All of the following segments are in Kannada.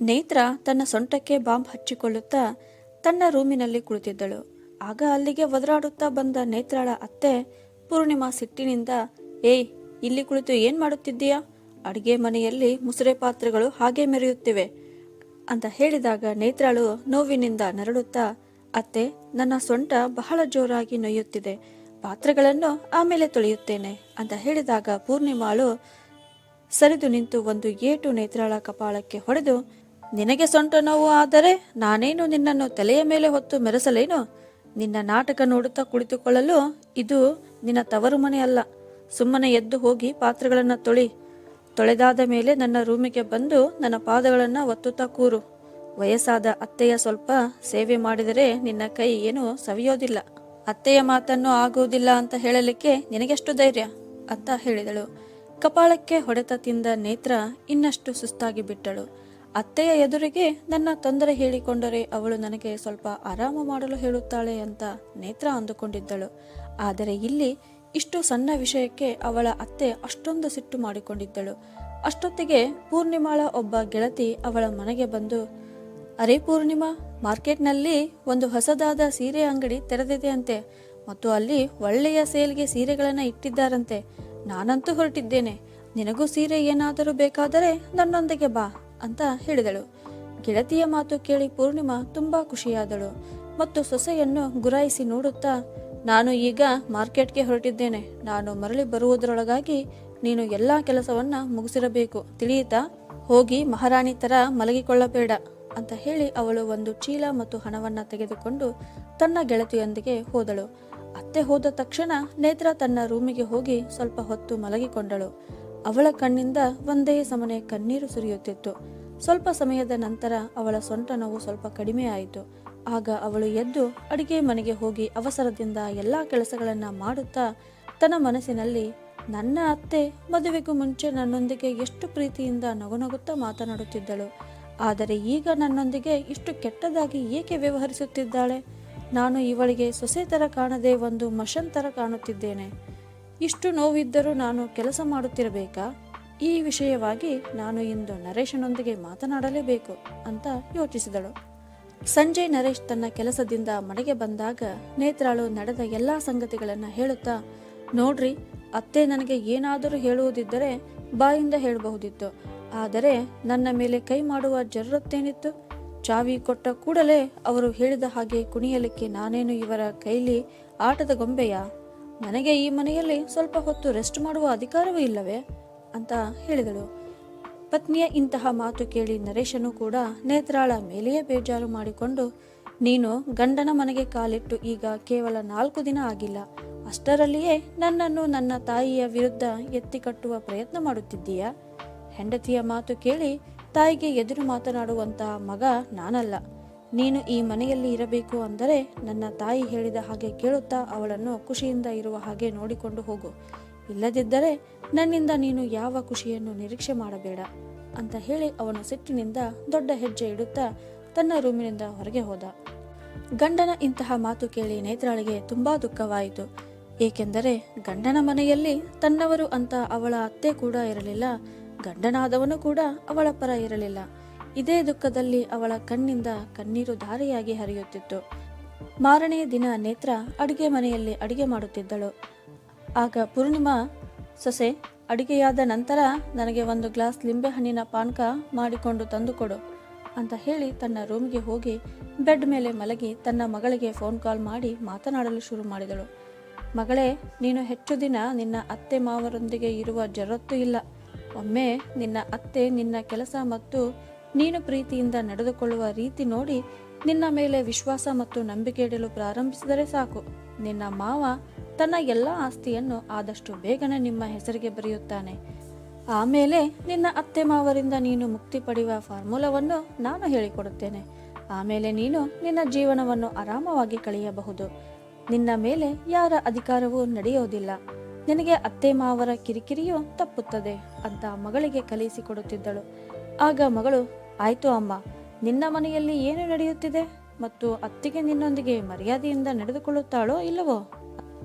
ನೇತ್ರ ತನ್ನ ಸೊಂಟಕ್ಕೆ ಬಾಂಬ್ ಹಚ್ಚಿಕೊಳ್ಳುತ್ತಾ ತನ್ನ ರೂಮಿನಲ್ಲಿ ಕುಳಿತಿದ್ದಳು. ಆಗ ಅಲ್ಲಿಗೆ ಒದರಾಡುತ್ತಾ ಬಂದ ನೇತ್ರಾಳ ಅತ್ತೆ ಪೂರ್ಣಿಮಾ ಸಿಟ್ಟಿನಿಂದ, ಏಯ್, ಇಲ್ಲಿ ಕುಳಿತು ಏನ್ ಮಾಡುತ್ತಿದ್ದೀಯಾ? ಅಡಿಗೆ ಮನೆಯಲ್ಲಿ ಮುಸುರೆ ಪಾತ್ರೆಗಳು ಹಾಗೆ ಮೆರೆಯುತ್ತಿವೆ ಅಂತ ಹೇಳಿದಾಗ ನೇತ್ರಾಳು ನೋವಿನಿಂದ ನರಳುತ್ತಾ, ಅತ್ತೆ, ನನ್ನ ಸೊಂಟ ಬಹಳ ಜೋರಾಗಿ ನೋಯುತ್ತಿದೆ. ಪಾತ್ರೆಗಳನ್ನು ಆಮೇಲೆ ತೊಳೆಯುತ್ತೇನೆ ಅಂತ ಹೇಳಿದಾಗ ಪೂರ್ಣಿಮಾಳು ಸರಿದು ನಿಂತು ಒಂದು ಏಟು ನೇತ್ರಾಳ ಕಪಾಳಕ್ಕೆ ಹೊಡೆದು ನಿನಗೆ ಸೊಂಟ ನೋವು ಆದರೆ ನಾನೇನು ನಿನ್ನನ್ನು ತಲೆಯ ಮೇಲೆ ಹೊತ್ತು ಮೆರೆಸಲೇನು? ನಿನ್ನ ನಾಟಕ ನೋಡುತ್ತಾ ಕುಳಿತುಕೊಳ್ಳಲು ಇದು ನಿನ್ನ ತವರು ಮನೆ ಅಲ್ಲ. ಸುಮ್ಮನೆ ಎದ್ದು ಹೋಗಿ ಪಾತ್ರೆಗಳನ್ನು ತೊಳಿ. ತೊಳೆದಾದ ಮೇಲೆ ನನ್ನ ರೂಮಿಗೆ ಬಂದು ನನ್ನ ಪಾದಗಳನ್ನು ಒತ್ತುತ್ತಾ ಕೂರು. ವಯಸ್ಸಾದ ಅತ್ತೆಯ ಸ್ವಲ್ಪ ಸೇವೆ ಮಾಡಿದರೆ ನಿನ್ನ ಕೈ ಏನು ಸವಿಯೋದಿಲ್ಲ. ಅತ್ತೆಯ ಮಾತನ್ನು ಆಗುವುದಿಲ್ಲ ಅಂತ ಹೇಳಲಿಕ್ಕೆ ನಿನಗೆಷ್ಟು ಧೈರ್ಯ? ಅಂತ ಹೇಳಿದಳು. ಕಪಾಳಕ್ಕೆ ಹೊಡೆತ ತಿಂದ ನೇತ್ರ ಇನ್ನಷ್ಟು ಸುಸ್ತಾಗಿ ಬಿಟ್ಟಳು. ಅತ್ತೆಯ ಎದುರಿಗೆ ನನ್ನ ತೊಂದರೆ ಹೇಳಿಕೊಂಡರೆ ಅವಳು ನನಗೆ ಸ್ವಲ್ಪ ಆರಾಮ ಮಾಡಲು ಹೇಳುತ್ತಾಳೆ ಅಂತ ನೇತ್ರ ಅಂದುಕೊಂಡಿದ್ದಳು. ಆದರೆ ಇಲ್ಲಿ ಇಷ್ಟು ಸಣ್ಣ ವಿಷಯಕ್ಕೆ ಅವಳ ಅತ್ತೆ ಅಷ್ಟೊಂದು ಸಿಟ್ಟು ಮಾಡಿಕೊಂಡಿದ್ದಳು. ಅಷ್ಟೊತ್ತಿಗೆ ಪೂರ್ಣಿಮಾಳ ಒಬ್ಬ ಗೆಳತಿ ಅವಳ ಮನೆಗೆ ಬಂದು, ಅರೆ ಪೂರ್ಣಿಮಾ, ಮಾರ್ಕೆಟ್ನಲ್ಲಿ ಒಂದು ಹೊಸದಾದ ಸೀರೆ ಅಂಗಡಿ ತೆರೆದಿದೆ ಅಂತೆ ಮತ್ತು ಅಲ್ಲಿ ಒಳ್ಳೆಯ ಸೇಲ್ಗೆ ಸೀರೆಗಳನ್ನು ಇಟ್ಟಿದ್ದಾರಂತೆ. ನಾನಂತೂ ಹೊರಟಿದ್ದೇನೆ. ನಿನಗೂ ಸೀರೆ ಏನಾದರೂ ಬೇಕಾದರೆ ನನ್ನೊಂದಿಗೆ ಬಾ. ಅಂತ ಹೇಳಿದಳು. ಗೆಳತಿಯ ಮಾತು ಕೇಳಿ ಪೂರ್ಣಿಮಾ ತುಂಬಾ ಖುಷಿಯಾದಳು ಮತ್ತು ಸೊಸೆಯನ್ನು ಗುರಾಯಿಸಿ ನೋಡುತ್ತಾ, ನಾನು ಈಗ ಮಾರ್ಕೆಟ್ಗೆ ಹೊರಟಿದ್ದೇನೆ. ನಾನು ಮರಳಿ ಬರುವುದರೊಳಗಾಗಿ ನೀನು ಎಲ್ಲಾ ಕೆಲಸವನ್ನ ಮುಗಿಸಿರಬೇಕು. ತಿಳಿಯುತ್ತಾ ಹೋಗಿ ಮಹಾರಾಣಿ ತರ ಮಲಗಿಕೊಳ್ಳಬೇಡ ಅಂತ ಹೇಳಿ ಅವಳು ಒಂದು ಚೀಲ ಮತ್ತು ಹಣವನ್ನ ತೆಗೆದುಕೊಂಡು ತನ್ನ ಗೆಳತಿಯೊಂದಿಗೆ ಹೋದಳು. ಅತ್ತೆ ಹೋದ ತಕ್ಷಣ ನೇತ್ರ ತನ್ನ ರೂಮಿಗೆ ಹೋಗಿ ಸ್ವಲ್ಪ ಹೊತ್ತು ಮಲಗಿಕೊಂಡಳು. ಅವಳ ಕಣ್ಣಿಂದ ಒಂದೇ ಸಮನೆ ಕಣ್ಣೀರು ಸುರಿಯುತ್ತಿತ್ತು. ಸ್ವಲ್ಪ ಸಮಯದ ನಂತರ ಅವಳ ಸೊಂಟ ನೋವು ಸ್ವಲ್ಪ ಕಡಿಮೆ ಆಯಿತು. ಆಗ ಅವಳು ಎದ್ದು ಅಡಿಗೆ ಮನೆಗೆ ಹೋಗಿ ಅವಸರದಿಂದ ಎಲ್ಲಾ ಕೆಲಸಗಳನ್ನ ಮಾಡುತ್ತಾ ತನ್ನ ಮನಸ್ಸಿನಲ್ಲಿ, ನನ್ನ ಅತ್ತೆ ಮದುವೆಗೂ ಮುಂಚೆ ನನ್ನೊಂದಿಗೆ ಎಷ್ಟು ಪ್ರೀತಿಯಿಂದ ನಗುನಗುತ್ತಾ ಮಾತನಾಡುತ್ತಿದ್ದಳು. ಆದರೆ ಈಗ ನನ್ನೊಂದಿಗೆ ಇಷ್ಟು ಕೆಟ್ಟದಾಗಿ ಏಕೆ ವ್ಯವಹರಿಸುತ್ತಿದ್ದಾಳೆ? ನಾನು ಇವಳಿಗೆ ಸೊಸೆ ಥರ ಕಾಣದೆ ಒಂದು ಮಷನ್ ಥರ ಕಾಣುತ್ತಿದ್ದೇನೆ. ಇಷ್ಟು ನೋವಿದ್ದರೂ ನಾನು ಕೆಲಸ ಮಾಡುತ್ತಿರಬೇಕಾ? ಈ ವಿಷಯವಾಗಿ ನಾನು ಇಂದು ನರೇಶನೊಂದಿಗೆ ಮಾತನಾಡಲೇಬೇಕು ಅಂತ ಯೋಚಿಸಿದಳು. ಸಂಜೆ ನರೇಶ್ ತನ್ನ ಕೆಲಸದಿಂದ ಮನೆಗೆ ಬಂದಾಗ ನೇತ್ರಾಳು ನಡೆದ ಎಲ್ಲಾ ಸಂಗತಿಗಳನ್ನ ಹೇಳುತ್ತಾ, ನೋಡ್ರಿ, ಅತ್ತೆ ನನಗೆ ಏನಾದರೂ ಹೇಳುವುದಿದ್ದರೆ ಬಾಯಿಂದ ಹೇಳಬಹುದಿತ್ತು. ಆದರೆ ನನ್ನ ಮೇಲೆ ಕೈ ಮಾಡುವ ಜರುರತ್ತೇನಿತ್ತು? ಚಾವಿ ಕೊಟ್ಟ ಕೂಡಲೇ ಅವರು ಹೇಳಿದ ಹಾಗೆ ಕುಣಿಯಲಿಕ್ಕೆ ನಾನೇನು ಇವರ ಕೈಲಿ ಆಟದ ಗೊಂಬೆಯಾ? ನನಗೆ ಈ ಮನೆಯಲ್ಲಿ ಸ್ವಲ್ಪ ಹೊತ್ತು ರೆಸ್ಟ್ ಮಾಡುವ ಅಧಿಕಾರವೂ ಇಲ್ಲವೇ? ಅಂತ ಹೇಳಿದಳು. ಪತ್ನಿಯ ಇಂತಹ ಮಾತು ಕೇಳಿ ನರೇಶನು ಕೂಡ ನೇತ್ರಾಳ ಮೇಲೆಯೇ ಬೇಜಾರು ಮಾಡಿಕೊಂಡು, ನೀನು ಗಂಡನ ಮನೆಗೆ ಕಾಲಿಟ್ಟು ಈಗ ಕೇವಲ ನಾಲ್ಕು ದಿನ ಆಗಿಲ್ಲ, ಅಷ್ಟರಲ್ಲಿಯೇ ನನ್ನನ್ನು ನನ್ನ ತಾಯಿಯ ವಿರುದ್ಧ ಎತ್ತಿ ಕಟ್ಟುವ ಪ್ರಯತ್ನ ಮಾಡುತ್ತಿದ್ದೀಯಾ? ಹೆಂಡತಿಯ ಮಾತು ಕೇಳಿ ತಾಯಿಗೆ ಎದುರು ಮಾತನಾಡುವಂತಹ ಮಗ ನಾನಲ್ಲ. ನೀನು ಈ ಮನೆಯಲ್ಲಿ ಇರಬೇಕು ಅಂದರೆ ನನ್ನ ತಾಯಿ ಹೇಳಿದ ಹಾಗೆ ಕೇಳುತ್ತಾ ಅವಳನ್ನು ಖುಷಿಯಿಂದ ಇರುವ ಹಾಗೆ ನೋಡಿಕೊಂಡು ಹೋಗು. ಇಲ್ಲದಿದ್ದರೆ ನನ್ನಿಂದ ನೀನು ಯಾವ ಖುಷಿಯನ್ನು ನಿರೀಕ್ಷೆ ಮಾಡಬೇಡ ಅಂತ ಹೇಳಿ ಅವನು ಸಿಟ್ಟಿನಿಂದ ದೊಡ್ಡ ಹೆಜ್ಜೆ ಇಡುತ್ತಾ ತನ್ನ ರೂಮಿನಿಂದ ಹೊರಗೆ ಹೋದ. ಗಂಡನ ಇಂತಹ ಮಾತು ಕೇಳಿ ನೇತ್ರಾಳಿಗೆ ತುಂಬಾ ದುಃಖವಾಯಿತು. ಏಕೆಂದರೆ ಗಂಡನ ಮನೆಯಲ್ಲಿ ತನ್ನವರು ಅಂತ ಅವಳ ಅತ್ತೆ ಕೂಡ ಇರಲಿಲ್ಲ, ಗಂಡನಾದವನು ಕೂಡ ಅವಳ ಪರ ಇರಲಿಲ್ಲ. ಇದೇ ದುಃಖದಲ್ಲಿ ಅವಳ ಕಣ್ಣಿಂದ ಕಣ್ಣೀರು ಧಾರೆಯಾಗಿ ಹರಿಯುತ್ತಿತ್ತು. ಮಾರನೇ ದಿನ ನೇತ್ರ ಅಡುಗೆ ಮನೆಯಲ್ಲಿ ಅಡುಗೆ ಮಾಡುತ್ತಿದ್ದಳು. ಆಗ ಪೂರ್ಣಿಮಾ, ಸೊಸೆ, ಅಡುಗೆಯಾದ ನಂತರ ನನಗೆ ಒಂದು ಗ್ಲಾಸ್ ಲಿಂಬೆಹಣ್ಣಿನ ಪಾನಕ ಮಾಡಿಕೊಂಡು ತಂದುಕೊಡು ಅಂತ ಹೇಳಿ ತನ್ನ ರೂಮ್ಗೆ ಹೋಗಿ ಬೆಡ್ ಮೇಲೆ ಮಲಗಿ ತನ್ನ ಮಗಳಿಗೆ ಫೋನ್ ಕಾಲ್ ಮಾಡಿ ಮಾತನಾಡಲು ಶುರು ಮಾಡಿದಳು. ಮಗಳೇ, ನೀನು ಹೆಚ್ಚು ದಿನ ನಿನ್ನ ಅತ್ತೆ ಮಾವರೊಂದಿಗೆ ಇರುವ ಜರತ್ತು ಇಲ್ಲ. ಒಮ್ಮೆ ನಿನ್ನ ಅತ್ತೆ ನಿನ್ನ ಕೆಲಸ ಮತ್ತು ನೀನು ಪ್ರೀತಿಯಿಂದ ನಡೆದುಕೊಳ್ಳುವ ರೀತಿ ನೋಡಿ ನಿನ್ನ ಮೇಲೆ ವಿಶ್ವಾಸ ಮತ್ತು ನಂಬಿಕೆ ಇಡಲು ಪ್ರಾರಂಭಿಸಿದರೆ ಸಾಕು. ನಿನ್ನ ಮಾವ ತನ್ನ ಎಲ್ಲ ಆಸ್ತಿಯನ್ನು ಆದಷ್ಟು ಬೇಗನೆ ನಿಮ್ಮ ಹೆಸರಿಗೆ ಬರೆಯುತ್ತಾನೆ. ಆಮೇಲೆ ನಿನ್ನ ಅತ್ತೆ ಮಾವರಿಂದ ನೀನು ಮುಕ್ತಿ ಪಡೆಯುವ ಫಾರ್ಮುಲಾವನ್ನು ನಾನು ಹೇಳಿಕೊಡುತ್ತೇನೆ. ಆಮೇಲೆ ನೀನು ನಿನ್ನ ಜೀವನವನ್ನು ಆರಾಮವಾಗಿ ಕಳೆಯಬಹುದು. ನಿನ್ನ ಮೇಲೆ ಯಾರ ಅಧಿಕಾರವೂ ನಡೆಯೋದಿಲ್ಲ. ನಿನಗೆ ಅತ್ತೆ ಮಾವರ ಕಿರಿಕಿರಿಯೂ ತಪ್ಪುತ್ತದೆ ಅಂತ ಮಗಳಿಗೆ ಕಲಿಸಿಕೊಡುತ್ತಿದ್ದಳು. ಆಗ ಮಗಳು ಆಯ್ತು ಅಮ್ಮ, ನಿನ್ನ ಮನೆಯಲ್ಲಿ ಏನು ನಡೆಯುತ್ತಿದೆ ಮತ್ತು ಅತ್ತಿಗೆ ನಿನ್ನೊಂದಿಗೆ ಮರ್ಯಾದೆಯಿಂದ ನಡೆದುಕೊಳ್ಳುತ್ತಾಳೋ ಇಲ್ಲವೋ?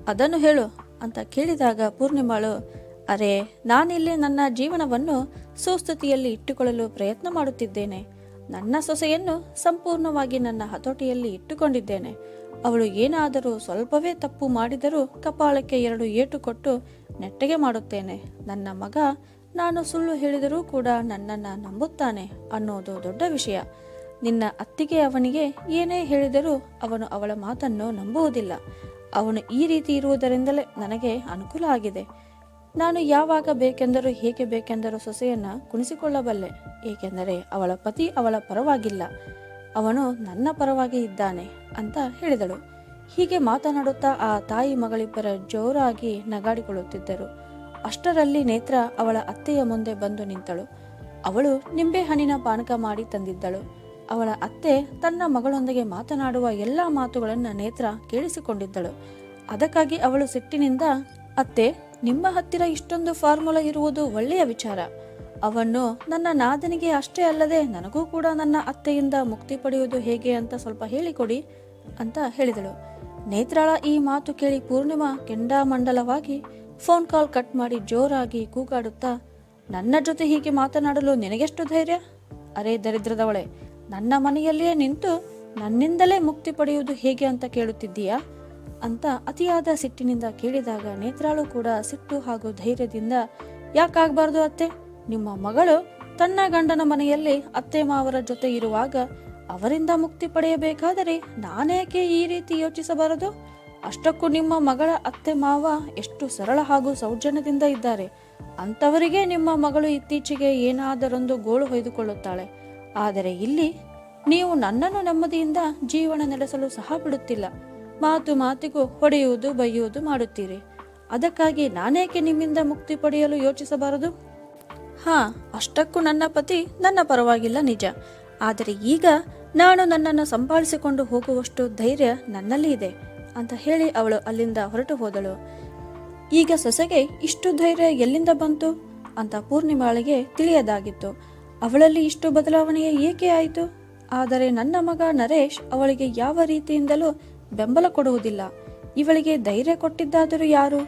ಅದನ್ನು ಹೇಳು ಅಂತ ಕೇಳಿದಾಗ ಪೂರ್ಣಿಮಾಳು, ಅರೆ, ನಾನಿಲ್ಲಿ ನನ್ನ ಜೀವನವನ್ನು ಸುಸ್ಥಿತಿಯಲ್ಲಿ ಇಟ್ಟುಕೊಳ್ಳಲು ಪ್ರಯತ್ನ ಮಾಡುತ್ತಿದ್ದೇನೆ. ನನ್ನ ಸೊಸೆಯನ್ನು ಸಂಪೂರ್ಣವಾಗಿ ನನ್ನ ಹತೋಟಿಯಲ್ಲಿ ಇಟ್ಟುಕೊಂಡಿದ್ದೇನೆ. ಅವಳು ಏನಾದರೂ ಸ್ವಲ್ಪವೇ ತಪ್ಪು ಮಾಡಿದರೂ ಕಪಾಳಕ್ಕೆ ಎರಡು ಏಟು ಕೊಟ್ಟು ನೆಟ್ಟಗೆ ಮಾಡುತ್ತೇನೆ. ನನ್ನ ಮಗ ನಾನು ಸುಳ್ಳು ಹೇಳಿದರೂ ಕೂಡ ನನ್ನನ್ನು ನಂಬುತ್ತಾನೆ ಅನ್ನೋದು ದೊಡ್ಡ ವಿಷಯ. ನಿನ್ನ ಅತ್ತಿಗೆ ಅವನಿಗೆ ಏನೇ ಹೇಳಿದರೂ ಅವನು ಅವಳ ಮಾತನ್ನು ನಂಬುವುದಿಲ್ಲ. ಅವನು ಈ ರೀತಿ ಇರುವುದರಿಂದಲೇ ನನಗೆ ಅನುಕೂಲ ಆಗಿದೆ. ನಾನು ಯಾವಾಗ ಬೇಕೆಂದರೂ ಹೇಗೆ ಬೇಕೆಂದರೂ ಸೊಸೆಯನ್ನು ಕುಣಿಸಿಕೊಳ್ಳಬಲ್ಲೆ, ಏಕೆಂದರೆ ಅವಳ ಪತಿ ಅವಳ ಪರವಾಗಿಲ್ಲ. ಅವನು ನನ್ನ ಪರವಾಗಿ ಇದ್ದಾನೆ ಅಂತ ಹೇಳಿದಳು. ಹೀಗೆ ಮಾತನಾಡುತ್ತಾ ಆ ತಾಯಿ ಮಗಳಿಬ್ಬರ ಜೋರಾಗಿ ನಗಾಡಿಕೊಳ್ಳುತ್ತಿದ್ದರು. ಅಷ್ಟರಲ್ಲಿ ನೇತ್ರ ಅವಳ ಅತ್ತೆಯ ಮುಂದೆ ಬಂದು ನಿಂತಳು. ಅವಳು ನಿಂಬೆಹಣ್ಣಿನ ಪಾನಕ ಮಾಡಿ ತಂದಿದ್ದಳು. ಅವಳ ಅತ್ತೆ ತನ್ನ ಮಗಳೊಂದಿಗೆ ಮಾತನಾಡುವ ಎಲ್ಲ ಮಾತುಗಳನ್ನು ನೇತ್ರ ಕೇಳಿಸಿಕೊಂಡಿದ್ದಳು. ಅದಕ್ಕಾಗಿ ಅವಳು ಸಿಟ್ಟಿನಿಂದ, ಅತ್ತೆ, ನಿಮ್ಮ ಹತ್ತಿರ ಇಷ್ಟೊಂದು ಫಾರ್ಮುಲಾ ಇರುವುದು ಒಳ್ಳೆಯ ವಿಚಾರ. ಅವನ್ನು ನನ್ನ ನಾದನಿಗೆ ಅಷ್ಟೇ ಅಲ್ಲದೆ ನನಗೂ ಕೂಡ ನನ್ನ ಅತ್ತೆಯಿಂದ ಮುಕ್ತಿ ಪಡೆಯುವುದು ಹೇಗೆ ಅಂತ ಸ್ವಲ್ಪ ಹೇಳಿಕೊಡಿ ಅಂತ ಹೇಳಿದಳು. ನೇತ್ರಾಳ ಈ ಮಾತು ಕೇಳಿ ಪೂರ್ಣಿಮಾ ಕೆಂಡಾಮಂಡಲವಾಗಿ ಫೋನ್ ಕಾಲ್ ಕಟ್ ಮಾಡಿ ಜೋರಾಗಿ ಕೂಗಾಡುತ್ತಾ, ನನ್ನ ಜೊತೆ ಹೀಗೆ ಮಾತನಾಡಲು ನಿನಗೆಷ್ಟು ಧೈರ್ಯ? ಅರೆ ದರಿದ್ರದವಳೆ, ನನ್ನ ಮನೆಯಲ್ಲಿಯೇ ನಿಂತು ನನ್ನಿಂದಲೇ ಮುಕ್ತಿ ಪಡೆಯುವುದು ಹೇಗೆ ಅಂತ ಕೇಳುತ್ತಿದ್ದೀಯಾ? ಅಂತ ಅತಿಯಾದ ಸಿಟ್ಟಿನಿಂದ ಕೇಳಿದಾಗ ನೇತ್ರಾಳು ಕೂಡ ಸಿಟ್ಟು ಹಾಗೂ ಧೈರ್ಯದಿಂದ, ಯಾಕಾಗಬಾರ್ದು ಅತ್ತೆ? ನಿಮ್ಮ ಮಗಳು ತನ್ನ ಗಂಡನ ಮನೆಯಲ್ಲಿ ಅತ್ತೆ ಮಾವರ ಜೊತೆ ಇರುವಾಗ ಅವರಿಂದ ಮುಕ್ತಿ ಪಡೆಯಬೇಕಾದರೆ ನಾನೇಕೆ ಈ ರೀತಿ ಯೋಚಿಸಬಾರದು? ಅಷ್ಟಕ್ಕೂ ನಿಮ್ಮ ಮಗಳ ಅತ್ತೆ ಮಾವ ಎಷ್ಟು ಸರಳ ಹಾಗೂ ಸೌಜನ್ಯದಿಂದ ಇದ್ದಾರೆ. ಅಂಥವರಿಗೆ ನಿಮ್ಮ ಮಗಳು ಇತ್ತೀಚೆಗೆ ಏನಾದರೊಂದು ಗೋಳು ಹೊಯ್ದುಕೊಳ್ಳುತ್ತಾಳೆ. ಆದರೆ ಇಲ್ಲಿ ನೀವು ನನ್ನನ್ನು ನೆಮ್ಮದಿಯಿಂದ ಜೀವನ ನಡೆಸಲು ಸಹ ಬಿಡುತ್ತಿಲ್ಲ. ಮಾತು ಮಾತಿಗೂ ಹೊಡೆಯುವುದು ಬೈಯುವುದು ಮಾಡುತ್ತೀರಿ. ಅದಕ್ಕಾಗಿ ನಾನೇಕೆ ನಿಮ್ಮಿಂದ ಮುಕ್ತಿ ಪಡೆಯಲು ಯೋಚಿಸಬಾರದು? ಹಾ, ಅಷ್ಟಕ್ಕೂ ನನ್ನ ಪತಿ ನನ್ನ ಪರವಾಗಿಲ್ಲ ನಿಜ. ಆದರೆ ಈಗ ನಾನು ನನ್ನನ್ನು ಸಂಭಾಳಿಸಿಕೊಂಡು ಹೋಗುವಷ್ಟು ಧೈರ್ಯ ನನ್ನಲ್ಲಿ ಇದೆ. ಅಂತ ಹೇಳಿ ಅವಳು ಅಲ್ಲಿಂದ ಹೊರಟು ಹೋದಳು. ಈಗ ಸೊಸೆಗೆ ಇಷ್ಟು ಧೈರ್ಯ ಎಲ್ಲಿಂದ ಬಂತು ಅಂತ ಪೂರ್ಣಿಮಾಳಿಗೆ ತಿಳಿಯದಾಗಿತ್ತು. ಅವಳಲ್ಲಿ ಇಷ್ಟು ಬದಲಾವಣೆ ಏಕೆ ಆಯಿತು? ಆದರೆ ನನ್ನ ಮಗ ನರೇಶ್ ಅವಳಿಗೆ ಯಾವ ರೀತಿಯಿಂದಲೂ ಬೆಂಬಲ ಕೊಡುವುದಿಲ್ಲ. ಇವಳಿಗೆ ಧೈರ್ಯ ಕೊಟ್ಟಿದ್ದಾದರೂ ಯಾರು?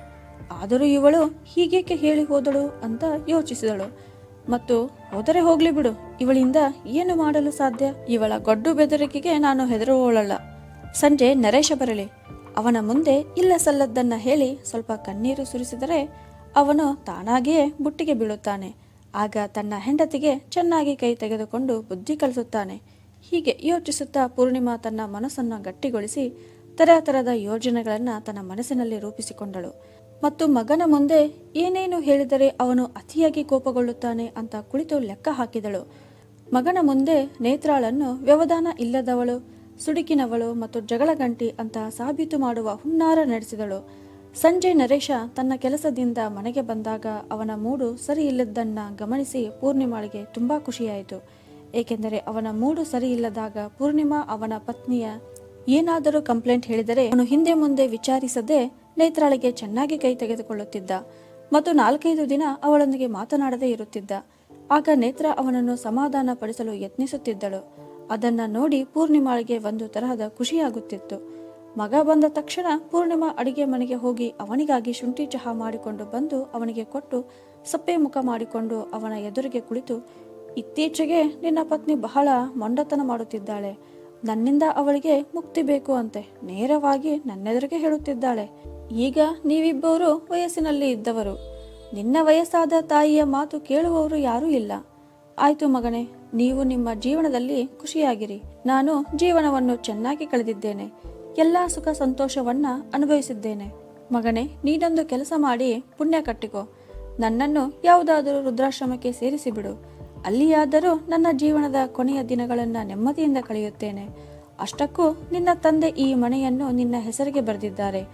ಆದರೂ ಇವಳು ಹೀಗೇಕೆ ಹೇಳಿ ಹೋದಳು ಅಂತ ಯೋಚಿಸಿದಳು. ಮತ್ತು ಹೋದರೆ ಹೋಗ್ಲಿ ಬಿಡು, ಇವಳಿಂದ ಏನು ಮಾಡಲು ಸಾಧ್ಯ? ಇವಳ ಗೊಡ್ಡು ಬೆದರಿಕೆಗೆ ನಾನು ಹೆದರುವವಳಲ್ಲ. ಸಂಜೆ ನರೇಶ ಬರಲಿ. ಅವನ ಮುಂದೆ ಇಲ್ಲ ಸಲ್ಲದ್ದನ್ನ ಹೇಳಿ ಸ್ವಲ್ಪ ಕಣ್ಣೀರು ಸುರಿಸಿದರೆ ಅವನು ತಾನಾಗಿಯೇ ಬುಟ್ಟಿಗೆ ಬೀಳುತ್ತಾನೆ. ಆಗ ತನ್ನ ಹೆಂಡತಿಗೆ ಚೆನ್ನಾಗಿ ಕೈ ತೆಗೆದುಕೊಂಡು ಬುದ್ಧಿ ಕಲಿಸುತ್ತಾನೆ. ಹೀಗೆ ಯೋಚಿಸುತ್ತಾ ಪೂರ್ಣಿಮಾ ತನ್ನ ಮನಸ್ಸನ್ನು ಗಟ್ಟಿಗೊಳಿಸಿ ತರತರದ ಯೋಜನೆಗಳನ್ನು ತನ್ನ ಮನಸ್ಸಿನಲ್ಲಿ ರೂಪಿಸಿಕೊಂಡಳು. ಮತ್ತು ಮಗನ ಮುಂದೆ ಏನೇನು ಹೇಳಿದರೆ ಅವನು ಅತಿಯಾಗಿ ಕೋಪಗೊಳ್ಳುತ್ತಾನೆ ಅಂತ ಕುಳಿತು ಲೆಕ್ಕ ಹಾಕಿದಳು. ಮಗನ ಮುಂದೆ ನೇತ್ರಾಳನ್ನು ವ್ಯವಧಾನ ಇಲ್ಲದವಳು. ಸುಡುಕಿನವಳು ಮತ್ತು ಜಗಳಗಂಟಿ ಅಂತ ಸಾಬೀತು ಮಾಡುವ ಹುನ್ನಾರ ನಡೆಸಿದಳು. ಸಂಜೆ ನರೇಶ ತನ್ನ ಕೆಲಸದಿಂದ ಮನೆಗೆ ಬಂದಾಗ ಅವನ ಮೂಡು ಸರಿ ಇಲ್ಲದನ್ನ ಗಮನಿಸಿ ಪೂರ್ಣಿಮಾಳಿಗೆ ತುಂಬಾ ಖುಷಿಯಾಯಿತು. ಏಕೆಂದರೆ ಅವನ ಮೂಡು ಸರಿಯಿಲ್ಲದಾಗ ಪೂರ್ಣಿಮಾ ಅವನ ಪತ್ನಿಯ ಏನಾದರೂ ಕಂಪ್ಲೇಂಟ್ ಹೇಳಿದರೆ ಅವನು ಹಿಂದೆ ಮುಂದೆ ವಿಚಾರಿಸದೆ ನೇತ್ರಾಳಿಗೆ ಚೆನ್ನಾಗಿ ಕೈ ತೆಗೆದುಕೊಳ್ಳುತ್ತಿದ್ದ ಮತ್ತು ನಾಲ್ಕೈದು ದಿನ ಅವಳೊಂದಿಗೆ ಮಾತನಾಡದೇ ಇರುತ್ತಿದ್ದ. ಆಗ ನೇತ್ರ ಅವನನ್ನು ಸಮಾಧಾನ ಪಡಿಸಲು ಯತ್ನಿಸುತ್ತಿದ್ದಳು. ಅದನ್ನ ನೋಡಿ ಪೂರ್ಣಿಮಾಳಿಗೆ ಒಂದು ತರಹದ ಖುಷಿಯಾಗುತ್ತಿತ್ತು. ಮಗ ಬಂದ ತಕ್ಷಣ ಪೂರ್ಣಿಮಾ ಅಡಿಗೆ ಮನೆಗೆ ಹೋಗಿ ಅವನಿಗಾಗಿ ಶುಂಠಿ ಚಹಾ ಮಾಡಿಕೊಂಡು ಬಂದು ಅವನಿಗೆ ಕೊಟ್ಟು ಸಪ್ಪೆ ಮುಖ ಮಾಡಿಕೊಂಡು ಅವನ ಎದುರಿಗೆ ಕುಳಿತು, ಇತ್ತೀಚೆಗೆ ನಿನ್ನ ಪತ್ನಿ ಬಹಳ ಮೊಂಡತನ ಮಾಡುತ್ತಿದ್ದಾಳೆ. ನನ್ನಿಂದ ಅವಳಿಗೆ ಮುಕ್ತಿ ಬೇಕು ಅಂತೆ ನೇರವಾಗಿ ನನ್ನೆದುರಿಗೆ ಹೇಳುತ್ತಿದ್ದಾಳೆ. ಈಗ ನೀವಿಬ್ಬರು ವಯಸ್ಸಿನಲ್ಲಿ ಇದ್ದವರು. ನಿನ್ನ ವಯಸ್ಸಾದ ತಾಯಿಯ ಮಾತು ಕೇಳುವವರು ಯಾರೂ ಇಲ್ಲ. ಆಯ್ತು ಮಗನೇ ನೀವು ನಿಮ್ಮ ಜೀವನದಲ್ಲಿ ಖುಷಿಯಾಗಿರಿ. ನಾನು ಜೀವನವನ್ನು ಚೆನ್ನಾಗಿ ಕಳೆದಿದ್ದೇನೆ. ಎಲ್ಲ ಸುಖ ಸಂತೋಷವನ್ನ ಅನುಭವಿಸಿದ್ದೇನೆ. ಮಗನೇ, ನೀನೊಂದು ಕೆಲಸ ಮಾಡಿ ಪುಣ್ಯ ಕಟ್ಟಿಕೋ. ನನ್ನನ್ನು ಯಾವುದಾದರೂ ವೃದ್ಧಾಶ್ರಮಕ್ಕೆ ಸೇರಿಸಿಬಿಡು ಅಲ್ಲಿಯಾದರೂ ನನ್ನ ಜೀವನದ ಕೊನೆಯ ದಿನಗಳನ್ನು ನೆಮ್ಮದಿಯಿಂದ ಕಳೆಯುತ್ತೇನೆ. ಅಷ್ಟಕ್ಕೂ ನಿನ್ನ ತಂದೆ ಈ ಮನೆಯನ್ನು ನಿನ್ನ ಹೆಸರಿಗೆ ಬರೆದಿದ್ದಾರೆ.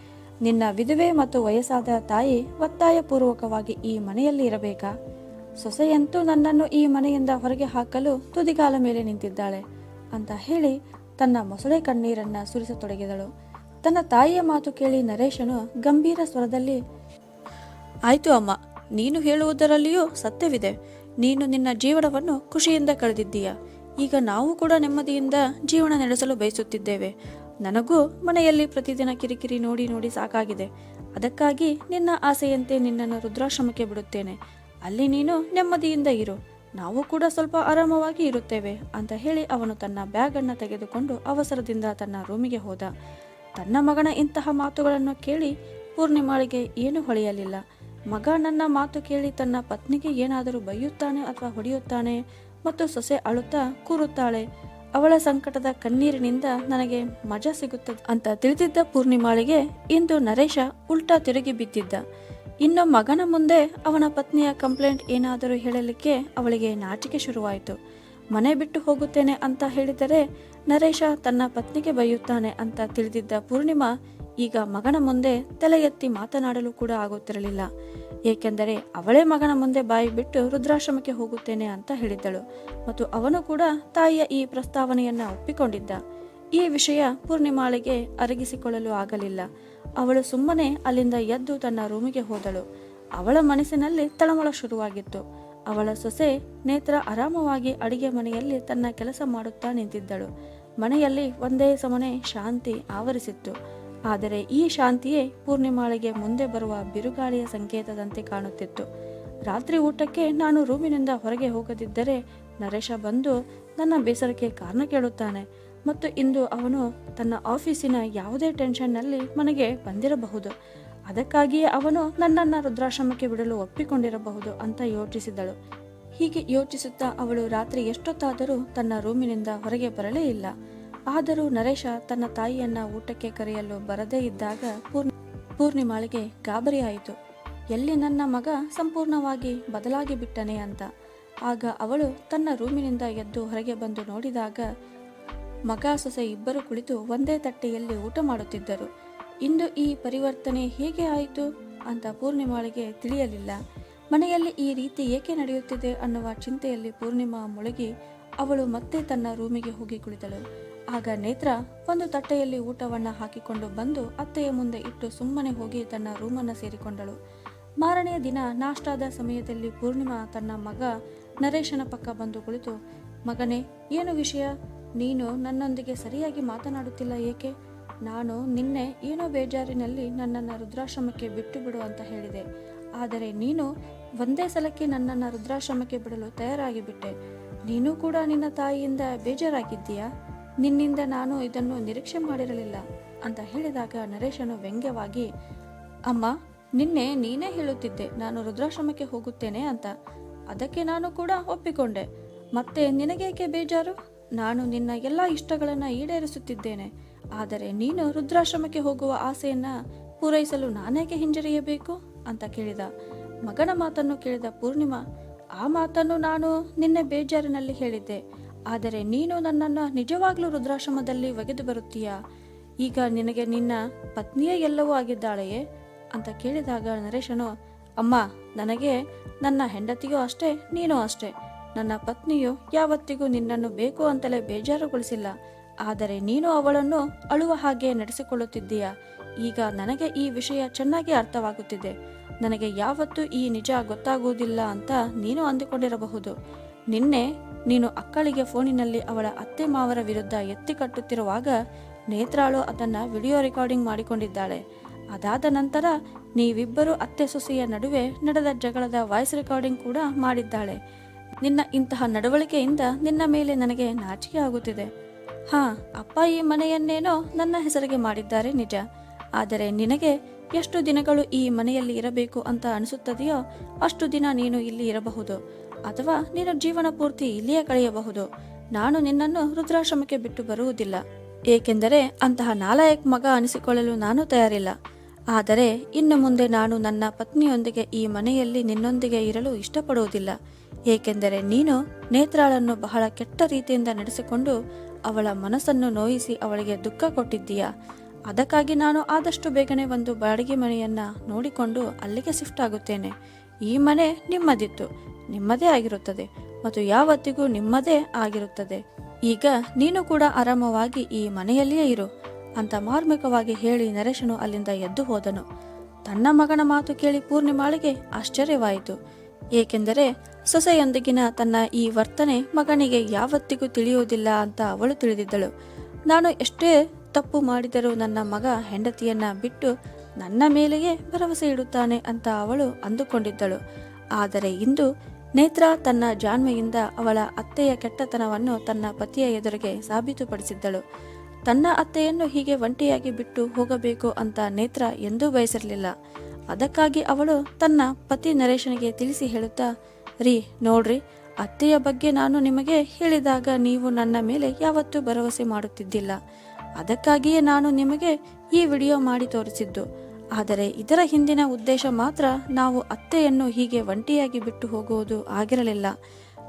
ನಿನ್ನ ವಿಧವೆ ಮತ್ತು ವಯಸ್ಸಾದ ತಾಯಿ ಒತ್ತಾಯಪೂರ್ವಕವಾಗಿ ಈ ಮನೆಯಲ್ಲಿ ಇರಬೇಕಾ? ಸೊಸೆಯಂತೂ ನನ್ನನ್ನು ಈ ಮನೆಯಿಂದ ಹೊರಗೆ ಹಾಕಲು ತುದಿಗಾಲ ಮೇಲೆ ನಿಂತಿದ್ದಾಳೆ ಅಂತ ಹೇಳಿ ತನ್ನ ಮೊಸಳೆ ಕಣ್ಣೀರನ್ನ ಸುರಿಸತೊಡಗಿದಳು. ತನ್ನ ತಾಯಿಯ ಮಾತು ಕೇಳಿ ನರೇಶನು ಗಂಭೀರ ಸ್ವರದಲ್ಲಿ, ಆಯ್ತು ಅಮ್ಮ, ನೀನು ಹೇಳುವುದರಲ್ಲಿಯೂ ಸತ್ಯವಿದೆ. ನೀನು ನಿನ್ನ ಜೀವನವನ್ನು ಖುಷಿಯಿಂದ ಕಳೆದಿದ್ದೀಯ. ಈಗ ನಾವು ಕೂಡ ನೆಮ್ಮದಿಯಿಂದ ಜೀವನ ನಡೆಸಲು ಬಯಸುತ್ತಿದ್ದೇವೆ. ನನಗೂ ಮನೆಯಲ್ಲಿ ಪ್ರತಿದಿನ ಕಿರಿಕಿರಿ ನೋಡಿ ನೋಡಿ ಸಾಕಾಗಿದೆ. ಅದಕ್ಕಾಗಿ ನಿನ್ನ ಆಸೆಯಂತೆ ನಿನ್ನನ್ನು ರುದ್ರಾಶ್ರಮಕ್ಕೆ ಬಿಡುತ್ತೇನೆ. ಅಲ್ಲಿ ನೀನು ನೆಮ್ಮದಿಯಿಂದ ಇರು. ನಾವು ಕೂಡ ಸ್ವಲ್ಪ ಆರಾಮವಾಗಿ ಇರುತ್ತೇವೆ ಅಂತ ಹೇಳಿ ಅವನು ತನ್ನ ಬ್ಯಾಗನ್ನು ತೆಗೆದುಕೊಂಡು ಅವಸರದಿಂದ ತನ್ನ ರೂಮಿಗೆ ಹೋದ. ತನ್ನ ಮಗನ ಇಂತಹ ಮಾತುಗಳನ್ನು ಕೇಳಿ ಪೂರ್ಣಿಮಾಳಿಗೆ ಏನು ಹೊಳೆಯಲಿಲ್ಲ. ಮಗ ನನ್ನ ಮಾತು ಕೇಳಿ ತನ್ನ ಪತ್ನಿಗೆ ಏನಾದರೂ ಬೈಯುತ್ತಾನೆ ಅಥವಾ ಹೊಡೆಯುತ್ತಾನೆ ಮತ್ತು ಸೊಸೆ ಅಳುತ್ತಾ ಕೂರುತ್ತಾಳೆ. ಅವಳ ಸಂಕಟದ ಕಣ್ಣೀರಿನಿಂದ ನನಗೆ ಮಜಾ ಸಿಗುತ್ತದೆ ಅಂತ ತಿಳಿದಿದ್ದ ಪೂರ್ಣಿಮಾಳಿಗೆ ಇಂದು ನರೇಶ ಉಲ್ಟಾ ತಿರುಗಿ ಬಿದ್ದಿದ್ದ. ಇನ್ನು ಮಗನ ಮುಂದೆ ಅವನ ಪತ್ನಿಯ ಕಂಪ್ಲೇಂಟ್ ಏನಾದರೂ ಹೇಳಲಿಕ್ಕೆ ಅವಳಿಗೆ ನಾಚಿಕೆ ಶುರುವಾಯಿತು. ಮನೆ ಬಿಟ್ಟು ಹೋಗುತ್ತೇನೆ ಅಂತ ಹೇಳಿದರೆ ನರೇಶ ತನ್ನ ಪತ್ನಿಗೆ ಬೈಯುತ್ತಾನೆ ಅಂತ ತಿಳಿದಿದ್ದ ಪೂರ್ಣಿಮಾ ಈಗ ಮಗನ ಮುಂದೆ ತಲೆ ಎತ್ತಿ ಮಾತನಾಡಲು ಕೂಡ ಆಗುತ್ತಿರಲಿಲ್ಲ. ಏಕೆಂದರೆ ಅವಳೇ ಮಗನ ಮುಂದೆ ಬಾಯಿ ಬಿಟ್ಟು ರುದ್ರಾಶ್ರಮಕ್ಕೆ ಹೋಗುತ್ತೇನೆ ಅಂತ ಹೇಳಿದ್ದಳು ಮತ್ತು ಅವನು ಕೂಡ ತಾಯಿಯ ಈ ಪ್ರಸ್ತಾವನೆಯನ್ನ ಒಪ್ಪಿಕೊಂಡಿದ್ದ. ಈ ವಿಷಯ ಪೂರ್ಣಿಮಾಳಿಗೆ ಅರಗಿಸಿಕೊಳ್ಳಲು ಆಗಲಿಲ್ಲ. ಅವಳು ಸುಮ್ಮನೆ ಅಲ್ಲಿಂದ ಎದ್ದು ತನ್ನ ರೂಮಿಗೆ ಹೋದಳು. ಅವಳ ಮನಸ್ಸಿನಲ್ಲಿ ತಳಮಳ ಶುರುವಾಗಿತ್ತು. ಅವಳ ಸೊಸೆ ನೇತ್ರ ಆರಾಮವಾಗಿ ಅಡಿಗೆ ಮನೆಯಲ್ಲಿ ತನ್ನ ಕೆಲಸ ಮಾಡುತ್ತಾ ನಿಂತಿದ್ದಳು. ಮನೆಯಲ್ಲಿ ಒಂದೇ ಸಮನೆ ಶಾಂತಿ ಆವರಿಸಿತ್ತು. ಆದರೆ ಈ ಶಾಂತಿಯೇ ಪೂರ್ಣಿಮಾಳಿಗೆ ಮುಂದೆ ಬರುವ ಬಿರುಗಾಳಿಯ ಸಂಕೇತದಂತೆ ಕಾಣುತ್ತಿತ್ತು. ರಾತ್ರಿ ಊಟಕ್ಕೆ ನಾನು ರೂಮಿನಿಂದ ಹೊರಗೆ ಹೋಗದಿದ್ದರೆ ನರೇಶ ಬಂದು ನನ್ನ ಬೇಸರಕ್ಕೆ ಕಾರಣ ಕೇಳುತ್ತಾನೆ. ಮತ್ತು ಇಂದು ಅವನು ತನ್ನ ಆಫೀಸಿನ ಯಾವುದೇ ಟೆನ್ಷನ್ನಲ್ಲಿ ಮನೆಗೆ ಬಂದಿರಬಹುದು. ಅದಕ್ಕಾಗಿಯೇ ಅವನು ನನ್ನನ್ನು ರುದ್ರಾಶ್ರಮಕ್ಕೆ ಬಿಡಲು ಒಪ್ಪಿಕೊಂಡಿರಬಹುದು ಅಂತ ಯೋಚಿಸಿದಳು. ಹೀಗೆ ಯೋಚಿಸುತ್ತಾ ಅವಳು ರಾತ್ರಿ ಎಷ್ಟೊತ್ತಾದರೂ ತನ್ನ ರೂಮಿನಿಂದ ಹೊರಗೆ ಬರಲೇ ಇಲ್ಲ. ಆದರೂ ನರೇಶ ತನ್ನ ತಾಯಿಯನ್ನ ಊಟಕ್ಕೆ ಕರೆಯಲು ಬರದೇ ಇದ್ದಾಗ ಪೂರ್ಣಿ ಪೂರ್ಣಿಮಾಳಿಗೆ ಗಾಬರಿಯಾಯಿತು. ಎಲ್ಲಿ ನನ್ನ ಮಗ ಸಂಪೂರ್ಣವಾಗಿ ಬದಲಾಗಿ ಬಿಟ್ಟನೆ ಅಂತ. ಆಗ ಅವಳು ತನ್ನ ರೂಮಿನಿಂದ ಎದ್ದು ಹೊರಗೆ ಬಂದು ನೋಡಿದಾಗ ಮಗ ಸೊಸೆ ಇಬ್ಬರು ಕುಳಿತು ಒಂದೇ ತಟ್ಟೆಯಲ್ಲಿ ಊಟ ಮಾಡುತ್ತಿದ್ದರು. ಇಂದು ಈ ಪರಿವರ್ತನೆ ಹೇಗೆ ಆಯಿತು ಅಂತ ಪೂರ್ಣಿಮಾಳಿಗೆ ತಿಳಿಯಲಿಲ್ಲ. ಮನೆಯಲ್ಲಿ ಈ ರೀತಿ ಏಕೆ ನಡೆಯುತ್ತಿದೆ ಅನ್ನುವ ಚಿಂತೆಯಲ್ಲಿ ಪೂರ್ಣಿಮಾ ಮುಳುಗಿ ಅವಳು ಮತ್ತೆ ತನ್ನ ರೂಮಿಗೆ ಹೋಗಿ ಕುಳಿತಳು. ಆಗ ನೇತ್ರ ಒಂದು ತಟ್ಟೆಯಲ್ಲಿ ಊಟವನ್ನ ಹಾಕಿಕೊಂಡು ಬಂದು ಅತ್ತೆಯ ಮುಂದೆ ಇಟ್ಟು ಸುಮ್ಮನೆ ಹೋಗಿ ತನ್ನ ರೂಮನ್ನು ಸೇರಿಕೊಂಡಳು. ಮಾರನೆಯ ದಿನ ನಾಷ್ಟಾದ ಸಮಯದಲ್ಲಿ ಪೂರ್ಣಿಮಾ ತನ್ನ ಮಗ ನರೇಶನ ಪಕ್ಕ ಬಂದು ಕುಳಿತು, ಮಗನೇ, ಏನು ವಿಷಯ? ನೀನು ನನ್ನೊಂದಿಗೆ ಸರಿಯಾಗಿ ಮಾತನಾಡುತ್ತಿಲ್ಲ ಏಕೆ? ನಾನು ನಿನ್ನೆ ಏನೋ ಬೇಜಾರಿನಲ್ಲಿ ನನ್ನನ್ನು ರುದ್ರಾಶ್ರಮಕ್ಕೆ ಬಿಟ್ಟು ಬಿಡು ಅಂತ ಹೇಳಿದೆ. ಆದರೆ ನೀನು ಒಂದೇ ಸಲಕ್ಕೆ ನನ್ನನ್ನು ರುದ್ರಾಶ್ರಮಕ್ಕೆ ಬಿಡಲು ತಯಾರಾಗಿ ಬಿಟ್ಟೆ ನೀನು ಕೂಡ ನಿನ್ನ ತಾಯಿಯಿಂದ ಬೇಜಾರಾಗಿದ್ದೀಯಾ? ನಿನ್ನಿಂದ ನಾನು ಇದನ್ನು ನಿರೀಕ್ಷೆ ಮಾಡಿರಲಿಲ್ಲ ಅಂತ ಹೇಳಿದಾಗ ನರೇಶನು ವ್ಯಂಗ್ಯವಾಗಿ, ಅಮ್ಮ, ನಿನ್ನೆ ನೀನೇ ಹೇಳುತ್ತಿದ್ದೆ ನಾನು ರುದ್ರಾಶ್ರಮಕ್ಕೆ ಹೋಗುತ್ತೇನೆ ಅಂತ. ಅದಕ್ಕೆ ನಾನು ಕೂಡ ಒಪ್ಪಿಕೊಂಡೆ. ಮತ್ತೆ ನಿನಗೇಕೆ ಬೇಜಾರು? ನಾನು ನಿನ್ನ ಎಲ್ಲ ಇಷ್ಟಗಳನ್ನು ಈಡೇರಿಸುತ್ತಿದ್ದೇನೆ. ಆದರೆ ನೀನು ರುದ್ರಾಶ್ರಮಕ್ಕೆ ಹೋಗುವ ಆಸೆಯನ್ನ ಪೂರೈಸಲು ನಾನೇಕೆ ಹಿಂಜರಿಯಬೇಕು? ಅಂತ ಕೇಳಿದ. ಮಗನ ಮಾತನ್ನು ಕೇಳಿದ ಪೂರ್ಣಿಮಾ, ಆ ಮಾತನ್ನು ನಾನು ನಿನ್ನೆ ಬೇಜಾರಿನಲ್ಲಿ ಹೇಳಿದ್ದೆ. ಆದರೆ ನೀನು ನನ್ನನ್ನು ನಿಜವಾಗ್ಲೂ ರುದ್ರಾಶ್ರಮದಲ್ಲಿ ಒಗೆದು ಬರುತ್ತೀಯಾ? ಈಗ ನಿನಗೆ ನಿನ್ನ ಪತ್ನಿಯೇ ಎಲ್ಲವೂ ಆಗಿದ್ದಾಳೆಯೇ? ಅಂತ ಕೇಳಿದಾಗ ನರೇಶನು, ಅಮ್ಮ, ನನಗೆ ನನ್ನ ಹೆಂಡತಿಯೂ ಅಷ್ಟೇ, ನೀನು ಅಷ್ಟೇ. ನನ್ನ ಪತ್ನಿಯು ಯಾವತ್ತಿಗೂ ನಿನ್ನನ್ನು ಬೇಕು ಅಂತಲೇ ಬೇಜಾರುಗೊಳಿಸಿಲ್ಲ. ಆದರೆ ನೀನು ಅವಳನ್ನು ಅಳುವ ಹಾಗೆ ನಡೆಸಿಕೊಳ್ಳುತ್ತಿದ್ದೀಯ? ಈಗ ನನಗೆ ಈ ವಿಷಯ ಚೆನ್ನಾಗಿ ಅರ್ಥವಾಗುತ್ತಿದೆ. ನನಗೆ ಯಾವತ್ತೂ ಈ ನಿಜ ಗೊತ್ತಾಗುವುದಿಲ್ಲ ಅಂತ ನೀನು ಅಂದುಕೊಂಡಿರಬಹುದು. ನಿನ್ನೆ ನೀನು ಅಕ್ಕಳಿಗೆ ಫೋನಿನಲ್ಲಿ ಅವಳ ಅತ್ತೆ ಮಾವರ ವಿರುದ್ಧ ಎತ್ತಿ ಕಟ್ಟುತ್ತಿರುವಾಗ ನೇತ್ರಾಳು ಅದನ್ನು ವಿಡಿಯೋ ರೆಕಾರ್ಡಿಂಗ್ ಮಾಡಿಕೊಂಡಿದ್ದಾಳೆ. ಅದಾದ ನಂತರ ನೀವಿಬ್ಬರು ಅತ್ತೆ ಸೊಸೆಯ ನಡುವೆ ನಡೆದ ಜಗಳದ ವಾಯ್ಸ್ ರೆಕಾರ್ಡಿಂಗ್ ಕೂಡ ಮಾಡಿದ್ದಾಳೆ. ನಿನ್ನ ಇಂತಹ ನಡವಳಿಕೆಯಿಂದ ನಿನ್ನ ಮೇಲೆ ನನಗೆ ನಾಚಿಕೆ ಆಗುತ್ತಿದೆ. ಹಾ, ಅಪ್ಪ ಈ ಮನೆಯನ್ನೇನೋ ನನ್ನ ಹೆಸರಿಗೆ ಮಾಡಿದ್ದಾರೆ ನಿಜ. ಆದರೆ ನಿನಗೆ ಎಷ್ಟು ದಿನಗಳು ಈ ಮನೆಯಲ್ಲಿ ಇರಬೇಕು ಅಂತ ಅನಿಸುತ್ತದೆಯೋ ಅಷ್ಟು ದಿನ ನೀನು ಇಲ್ಲಿ ಇರಬಹುದು. ಅಥವಾ ನೀನು ಜೀವನ ಪೂರ್ತಿ ಇಲ್ಲಿಯೇ ಕಳೆಯಬಹುದು. ನಾನು ನಿನ್ನನ್ನು ರುದ್ರಾಶ್ರಮಕ್ಕೆ ಬಿಟ್ಟು ಬರುವುದಿಲ್ಲ. ಏಕೆಂದರೆ ಅಂತಹ ನಾಲಾಯಕ್ ಮಗ ಅನಿಸಿಕೊಳ್ಳಲು ನಾನು ತಯಾರಿಲ್ಲ. ಆದರೆ ಇನ್ನು ಮುಂದೆ ನಾನು ನನ್ನ ಪತ್ನಿಯೊಂದಿಗೆ ಈ ಮನೆಯಲ್ಲಿ ನಿನ್ನೊಂದಿಗೆ ಇರಲು ಇಷ್ಟಪಡುವುದಿಲ್ಲ. ಏಕೆಂದರೆ ನೀನು ನೇತ್ರಾಳನ್ನು ಬಹಳ ಕೆಟ್ಟ ರೀತಿಯಿಂದ ನಡೆಸಿಕೊಂಡು ಅವಳ ಮನಸ್ಸನ್ನು ನೋಯಿಸಿ ಅವಳಿಗೆ ದುಃಖ ಕೊಟ್ಟಿದ್ದೀಯಾ? ಅದಕ್ಕಾಗಿ ನಾನು ಆದಷ್ಟು ಬೇಗನೆ ಒಂದು ಬಾಡಿಗೆ ಮನೆಯನ್ನ ನೋಡಿಕೊಂಡು ಅಲ್ಲಿಗೆ ಶಿಫ್ಟ್ ಆಗುತ್ತೇನೆ. ಈ ಮನೆ ನಿಮ್ಮದಿತ್ತು, ನಿಮ್ಮದೇ ಆಗಿರುತ್ತದೆ ಮತ್ತು ಯಾವತ್ತಿಗೂ ನಿಮ್ಮದೇ ಆಗಿರುತ್ತದೆ. ಈಗ ನೀನು ಕೂಡ ಆರಾಮವಾಗಿ ಈ ಮನೆಯಲ್ಲಿಯೇ ಇರು. ಅಂತ ಮಾರ್ಮಿಕವಾಗಿ ಹೇಳಿ ನರೇಶನು ಅಲ್ಲಿಂದ ಎದ್ದು ಹೋದನು. ತನ್ನ ಮಗನ ಮಾತು ಕೇಳಿ ಪೂರ್ಣಿಮಾಳಿಗೆ ಆಶ್ಚರ್ಯವಾಯಿತು. ಏಕೆಂದರೆ ಸೊಸೆಯೊಂದಿಗಿನ ತನ್ನ ಈ ವರ್ತನೆ ಮಗನಿಗೆ ಯಾವತ್ತಿಗೂ ತಿಳಿಯುವುದಿಲ್ಲ ಅಂತ ಅವಳು ತಿಳಿದಿದ್ದಳು. ನಾನು ಎಷ್ಟೇ ತಪ್ಪು ಮಾಡಿದರೂ ನನ್ನ ಮಗ ಹೆಂಡತಿಯನ್ನ ಬಿಟ್ಟು ನನ್ನ ಮೇಲೆಯೇ ಭರವಸೆ ಇಡುತ್ತಾನೆ ಅಂತ ಅವಳು ಅಂದುಕೊಂಡಿದ್ದಳು. ಆದರೆ ಇಂದು ನೇತ್ರ ತನ್ನ ಜಾಣ್ಮೆಯಿಂದ ಅವಳ ಅತ್ತೆಯ ಕೆಟ್ಟತನವನ್ನು ತನ್ನ ಪತಿಯ ಎದುರಿಗೆ ಸಾಬೀತುಪಡಿಸಿದ್ದಳು. ತನ್ನ ಅತ್ತೆಯನ್ನು ಹೀಗೆ ಒಂಟಿಯಾಗಿ ಬಿಟ್ಟು ಹೋಗಬೇಕು ಅಂತ ನೇತ್ರ ಎಂದೂ ಬಯಸಿರಲಿಲ್ಲ. ಅದಕ್ಕಾಗಿ ಅವಳು ತನ್ನ ಪತಿ ನರೇಶನಿಗೆ ತಿಳಿಸಿ ಹೇಳುತ್ತಾ, ರೀ, ನೋಡ್ರಿ, ಅತ್ತೆಯ ಬಗ್ಗೆ ನಾನು ನಿಮಗೆ ಹೇಳಿದಾಗ ನೀವು ನನ್ನ ಮೇಲೆ ಯಾವತ್ತೂ ಭರವಸೆ ಮಾಡುತ್ತಿದ್ದಿಲ್ಲ. ಅದಕ್ಕಾಗಿಯೇ ನಾನು ನಿಮಗೆ ಈ ವಿಡಿಯೋ ಮಾಡಿ ತೋರಿಸಿದ್ದು. ಆದರೆ ಇದರ ಹಿಂದಿನ ಉದ್ದೇಶ ಮಾತ್ರ ನಾವು ಅತ್ತೆಯನ್ನು ಹೀಗೆ ಒಂಟಿಯಾಗಿ ಬಿಟ್ಟು ಹೋಗುವುದು ಆಗಿರಲಿಲ್ಲ.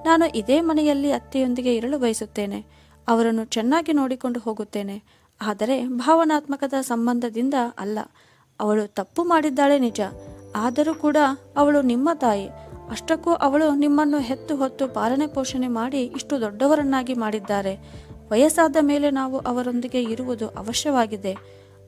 ನಾನು ಇದೇ ಮನೆಯಲ್ಲಿ ಅತ್ತೆಯೊಂದಿಗೆ ಇರಲು ಬಯಸುತ್ತೇನೆ. ಅವರನ್ನು ಚೆನ್ನಾಗಿ ನೋಡಿಕೊಂಡು ಹೋಗುತ್ತೇನೆ. ಆದರೆ ಭಾವನಾತ್ಮಕದ ಸಂಬಂಧದಿಂದ ಅಲ್ಲ. ಅವಳು ತಪ್ಪು ಮಾಡಿದ್ದಾಳೆ ನಿಜ. ಆದರೂ ಕೂಡ ಅವಳು ನಿಮ್ಮ ತಾಯಿ. ಅಷ್ಟಕ್ಕೂ ಅವಳು ನಿಮ್ಮನ್ನು ಹೆತ್ತು ಹೊತ್ತು ಪಾಲನೆ ಪೋಷಣೆ ಮಾಡಿ ಇಷ್ಟು ದೊಡ್ಡವರನ್ನಾಗಿ ಮಾಡಿದ್ದಾರೆ. ವಯಸ್ಸಾದ ಮೇಲೆ ನಾವು ಅವರೊಂದಿಗೆ ಇರುವುದು ಅವಶ್ಯವಾಗಿದೆ.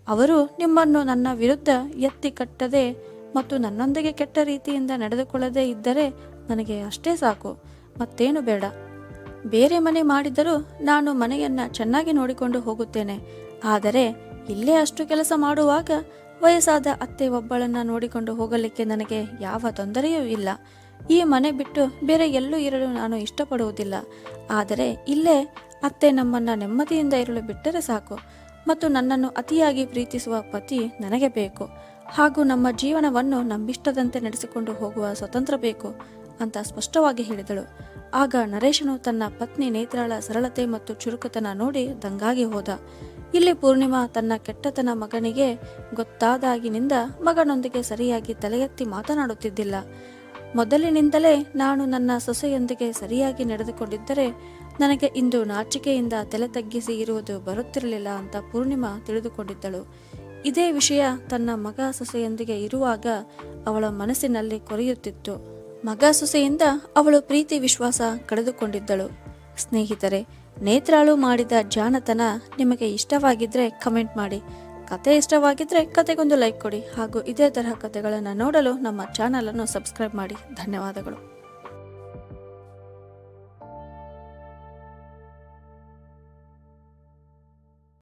ಅವರು ನಿಮ್ಮನ್ನು ನನ್ನ ವಿರುದ್ಧ ಎತ್ತಿ ಕಟ್ಟದೆ ಮತ್ತು ನನ್ನೊಂದಿಗೆ ಕೆಟ್ಟ ರೀತಿಯಿಂದ ನಡೆದುಕೊಳ್ಳದೇ ಇದ್ದರೆ ನನಗೆ ಅಷ್ಟೇ ಸಾಕು. ಮತ್ತೇನು ಬೇಡ. ಬೇರೆ ಮನೆ ಮಾಡಿದರೂ ನಾನು ಮನೆಯನ್ನ ಚೆನ್ನಾಗಿ ನೋಡಿಕೊಂಡು ಹೋಗುತ್ತೇನೆ. ಆದರೆ ಇಲ್ಲೇ ಅಷ್ಟು ಕೆಲಸ ಮಾಡುವಾಗ ವಯಸ್ಸಾದ ಅತ್ತೆ ಒಬ್ಬಳನ್ನ ನೋಡಿಕೊಂಡು ಹೋಗಲಿಕ್ಕೆ ನನಗೆ ಯಾವ ತೊಂದರೆಯೂ ಇಲ್ಲ. ಈ ಮನೆ ಬಿಟ್ಟು ಬೇರೆ ಎಲ್ಲೂ ಇರಲು ನಾನು ಇಷ್ಟಪಡುವುದಿಲ್ಲ. ಆದರೆ ಇಲ್ಲೇ ಅತ್ತೆ ನಮ್ಮನ್ನ ನೆಮ್ಮದಿಯಿಂದ ಇರಲು ಬಿಟ್ಟರೆ ಸಾಕು. ಮತ್ತು ನನ್ನನ್ನು ಅತಿಯಾಗಿ ಪ್ರೀತಿಸುವ ಪತಿ ನನಗೆ ಬೇಕು. ಹಾಗೂ ನಮ್ಮ ಜೀವನವನ್ನು ನಮ್ಮಿಷ್ಟದಂತೆ ನಡೆಸಿಕೊಂಡು ಹೋಗುವ ಸ್ವತಂತ್ರ ಬೇಕು ಅಂತ ಸ್ಪಷ್ಟವಾಗಿ ಹೇಳಿದಳು. ಆಗ ನರೇಶನು ತನ್ನ ಪತ್ನಿ ನೇತ್ರಾಳ ಸರಳತೆ ಮತ್ತು ಚುರುಕುತನ ನೋಡಿ ದಂಗಾಗಿ ಹೋದ. ಇಲ್ಲಿ ಪೂರ್ಣಿಮಾ ತನ್ನ ಕೆಟ್ಟತನ ಮಗನಿಗೆ ಗೊತ್ತಾದಾಗಿನಿಂದ ಮಗನೊಂದಿಗೆ ಸರಿಯಾಗಿ ತಲೆಯೆತ್ತಿ ಮಾತನಾಡುತ್ತಿದ್ದಿಲ್ಲ. ಮೊದಲಿನಿಂದಲೇ ನಾನು ನನ್ನ ಸೊಸೆಯೊಂದಿಗೆ ಸರಿಯಾಗಿ ನಡೆದುಕೊಂಡಿದ್ದರೆ ನನಗೆ ಇಂದು ನಾಚಿಕೆಯಿಂದ ತಲೆ ತಗ್ಗಿಸಿ ಇರುವುದು ಬರುತ್ತಿರಲಿಲ್ಲ ಅಂತ ಪೂರ್ಣಿಮಾ ತಿಳಿದುಕೊಂಡಿದ್ದಳು. ಇದೇ ವಿಷಯ ತನ್ನ ಮಗ ಸೊಸೆಯೊಂದಿಗೆ ಇರುವಾಗ ಅವಳ ಮನಸ್ಸಿನಲ್ಲಿ ಕೊರೆಯುತ್ತಿತ್ತು. ಮಗ ಸೊಸೆಯಿಂದ ಅವಳು ಪ್ರೀತಿ ವಿಶ್ವಾಸ ಕಳೆದುಕೊಂಡಿದ್ದಳು. ಸ್ನೇಹಿತರೆ, ನೇತ್ರಾಳು ಮಾಡಿದ ಜಾಣತನ ನಿಮಗೆ ಇಷ್ಟವಾಗಿದ್ರೆ ಕಮೆಂಟ್ ಮಾಡಿ. ಕತೆ ಇಷ್ಟವಾಗಿದ್ರೆ ಕತೆಗೊಂದು ಲೈಕ್ ಕೊಡಿ ಹಾಗೂ ಇದೇ ತರಹ ಕತೆಗಳನ್ನು ನೋಡಲು ನಮ್ಮ ಚಾನಲನ್ನು ಸಬ್ಸ್ಕ್ರೈಬ್ ಮಾಡಿ. ಧನ್ಯವಾದಗಳು.